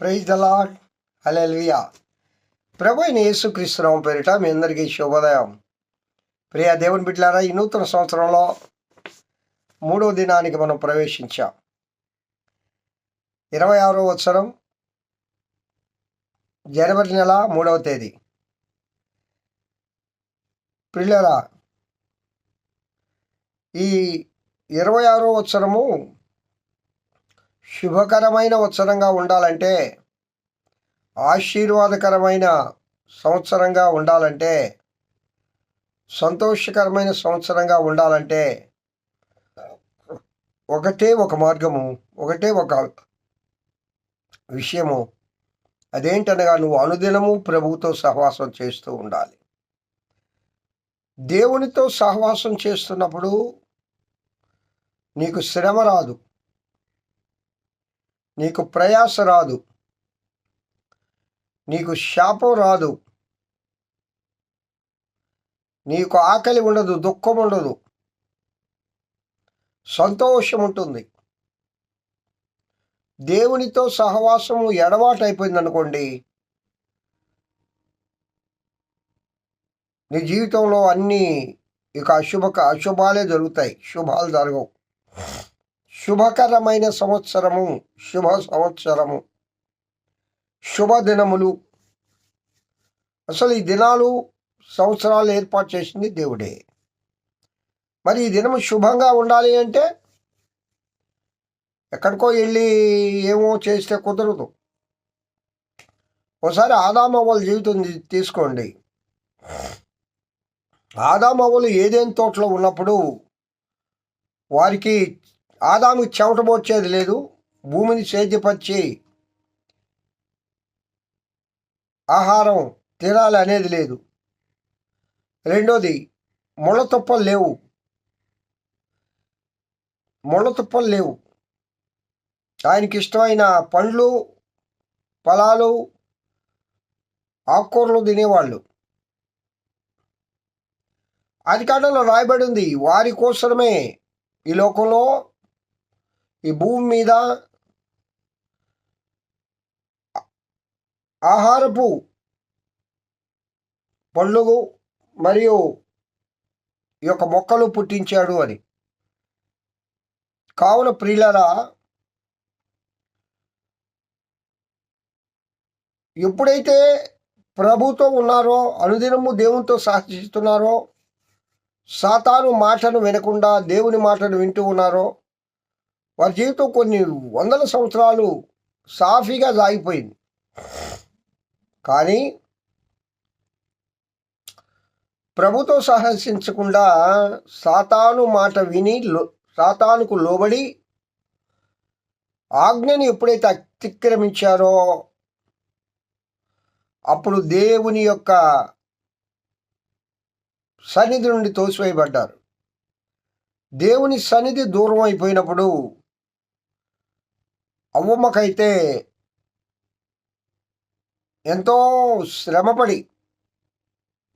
Praise the Lord అలెల్వియా ప్రభు అయిన యేసుక్రీస్తునామం పేరిట మీ అందరికీ శుభోదయం. ప్రియా దేవుని బిడ్డలారా ఈ నూతన సంవత్సరంలో మూడవ దినానికి మనం ప్రవేశించాం. ఇరవై ఆరో వత్సరం జనవరి నెల మూడవ తేదీ. పిల్లరా ఈ ఇరవై ఆరో వత్సరము శుభకరమైన ఉత్సరంగా ఉండాలంటే ఆశీర్వాదకరమైన సంవత్సరంగా ఉండాలంటే సంతోషకరమైన సంవత్సరంగా ఉండాలంటే ఒకటే ఒక మార్గము ఒకటే ఒక విషయము. అదేంటనగా నువ్వు అనుదినము ప్రభువుతో సహవాసం చేస్తూ ఉండాలి. దేవునితో సహవాసం చేస్తున్నప్పుడు నీకు శ్రమ రాదు. నీకు ప్రయాస రాదు. నీకు శాపం రాదు. నీకు ఆకలి ఉండదు దుఃఖం ఉండదు. సంతోషం ఉంటుంది. దేవునితో సహవాసము ఎడవాటు అయిపోయింది అనుకోండి నీ జీవితంలో అన్నీ ఇక అశుభ అశుభాలే జరుగుతాయి. శుభాలు జరగవు. శుభకరమైన సంవత్సరము శుభ సంవత్సరము. శుభదినములు అసలు ఈ దినాలు సంవత్సరాలు ఏర్పాటు చేసింది దేవుడే. మరి ఈ దినము శుభంగా ఉండాలి అంటే ఎక్కడికో వెళ్ళి ఏమో చేస్తే కుదరదు. ఒకసారి ఆదామవ్వల జీవితం తీసుకోండి. ఆదామవ్వలు ఏదేని తోటలో ఉన్నప్పుడు వారికి ఆదాముకి చెమట లేదు. భూమిని సేద్యపరిచి ఆహారం తినాలి అనేది లేదు. రెండోది ముళ్ళతుప్పలు లేవు. ముళ్ళతుప్పలు లేవు. ఆయనకి ఇష్టమైన పండ్లు ఫలాలు ఆకుకూరలు తినేవాళ్ళు. ఆది కాలంలో రాయబడి ఉంది వారి కోసమే ఈ లోకంలో ఈ భూమి మీద ఆహారపు పళ్ళు మరియు ఈ యొక్క మొక్కలు పుట్టించాడు అని. కావున ప్రియులరా ఎప్పుడైతే ప్రభుతో ఉన్నారో అనుదినము దేవునితో సాధిస్తున్నారో సాతాను మాటను వినకుండా దేవుని మాటను వింటూ ఉన్నారో వారి జీవితం కొన్ని వందల సంవత్సరాలు సాఫీగా సాగిపోయింది. కానీ ప్రభుతో సహసించకుండా సాతాను మాట విని లో సాతానుకు లోబడి ఆజ్ఞని ఎప్పుడైతే అతిక్రమించారో అప్పుడు దేవుని యొక్క సన్నిధి నుండి తోసివేయబడ్డారు. దేవుని సన్నిధి దూరం అయిపోయినప్పుడు అవ్వమ్మకైతే ఎంతో శ్రమపడి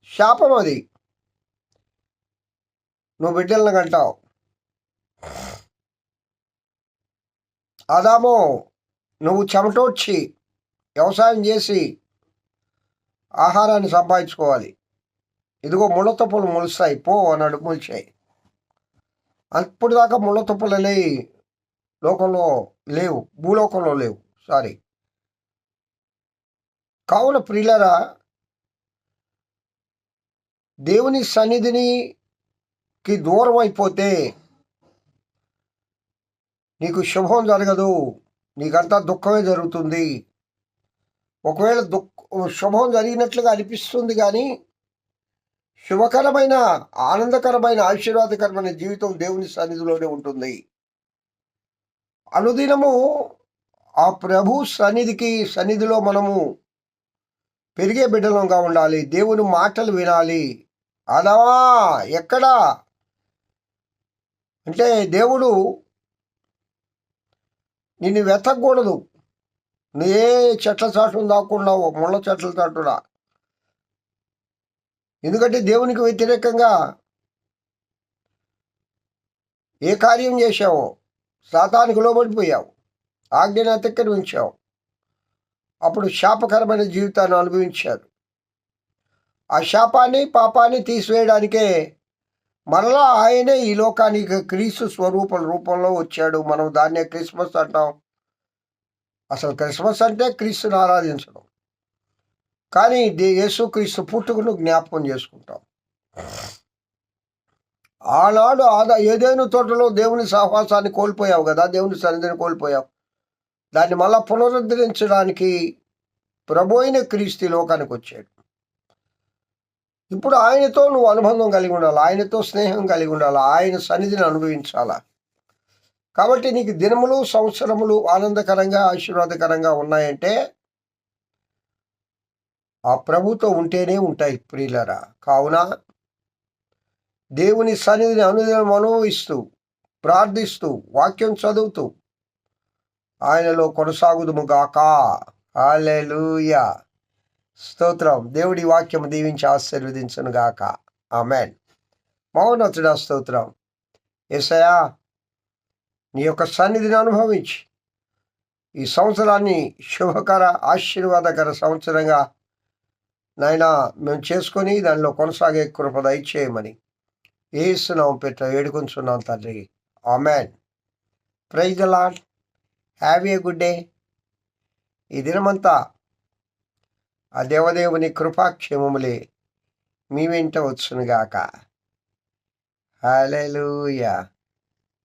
శాపం అది నువ్వు బిడ్డలను కంటావు. అదామో నువ్వు చెమటోడ్చి వ్యవసాయం చేసి ఆహారాన్ని సంపాదించుకోవాలి. ఇదిగో ముళ్ళ ములుస్తాయి. మొలుస్తాయి పో అన్నాడు మొలిచాయి అప్పుడు దాకా ముళ్ళ తుప్పలు లోకంలో లేవు భూలోకంలో లేవు. సారీ కావున ప్రియులరా దేవుని సన్నిధినికి దూరం అయిపోతే నీకు శుభం జరగదు నీకంతా దుఃఖమే జరుగుతుంది. ఒకవేళ దుఃఖ శుభం జరిగినట్లుగా అనిపిస్తుంది కానీ శుభకరమైన ఆనందకరమైన ఆశీర్వాదకరమైన జీవితం దేవుని సన్నిధిలోనే ఉంటుంది. అనుదినము ఆ ప్రభు సన్నిధికి సన్నిధిలో మనము పెరిగే బిడ్డలంగా ఉండాలి. దేవుని మాటలు వినాలి. అదవా ఎక్కడా? అంటే దేవుడు నిన్ను వెతకూడదు నువ్వు ఏ చెట్ల చాటును దాక్కున్నావు ముళ్ళ చెట్ల చాటురా ఎందుకంటే దేవునికి వ్యతిరేకంగా ఏ కార్యం చేసావో శాతానికి లోబడిపోయావు. ఆజ్ఞను అతిక్రమించావు. అప్పుడు శాపకరమైన జీవితాన్ని అనుభవించారు ఆ శాపాన్ని పాపాన్ని తీసివేయడానికే మరలా ఆయనే ఈ లోకానికి క్రీస్తు స్వరూప రూపంలో వచ్చాడు. మనం దాన్నే క్రిస్మస్ అంటాం. అసలు క్రిస్మస్ అంటే క్రీస్తుని ఆరాధించడం. కానీ దే- యేసుక్రీస్తు పుట్టుకను జ్ఞాపకం చేసుకుంటాం. ఆనాడు ఆదా ఏదైనా తోటలో దేవుని సహవాసాన్ని కోల్పోయావు కదా దేవుని సన్నిధిని కోల్పోయావు. దాన్ని మళ్ళా పునరుద్ధరించడానికి ప్రభోయిన క్రీస్తు లోకానికి వచ్చాడు. ఇప్పుడు ఆయనతో నువ్వు అనుబంధం కలిగి ఉండాలి ఆయనతో స్నేహం కలిగి ఉండాలి ఆయన సన్నిధిని అనుభవించాలా? కాబట్టి నీకు దినములు సంవత్సరములు ఆనందకరంగా ఆశీర్వాదకరంగా ఉన్నాయంటే ఆ ప్రభుతో ఉంటేనే ఉంటాయి ప్రియులరా. కావున దేవుని సన్నిధిని అనుదినం అనుభవిస్తూ ప్రార్థిస్తూ వాక్యం చదువుతూ ఆయనలో కొనసాగుదుము గాక హల్లెలూయా. స్తోత్రం. దేవుడి వాక్యం దీవించి ఆశీర్వదించను గాక ఆమెన్. మౌనతుడ స్తోత్రం. ఎసయా నీ యొక్క సన్నిధిని అనుభవించి ఈ సంవత్సరాన్ని శుభకర ఆశీర్వాదకర సంవత్సరంగా నాయన మేము చేసుకొని దానిలో కొనసాగే కృప దయచేయమని ఏసునాం పెట్ట వేడుకొంచున్నాం తండ్రి. Amen. Praise the Lord have a good day. ఈ దినమంతా ఆ దేవదేవుని కృపాక్షేమములే మీ వెంట వచ్చునుగాక. హల్లెలూయా.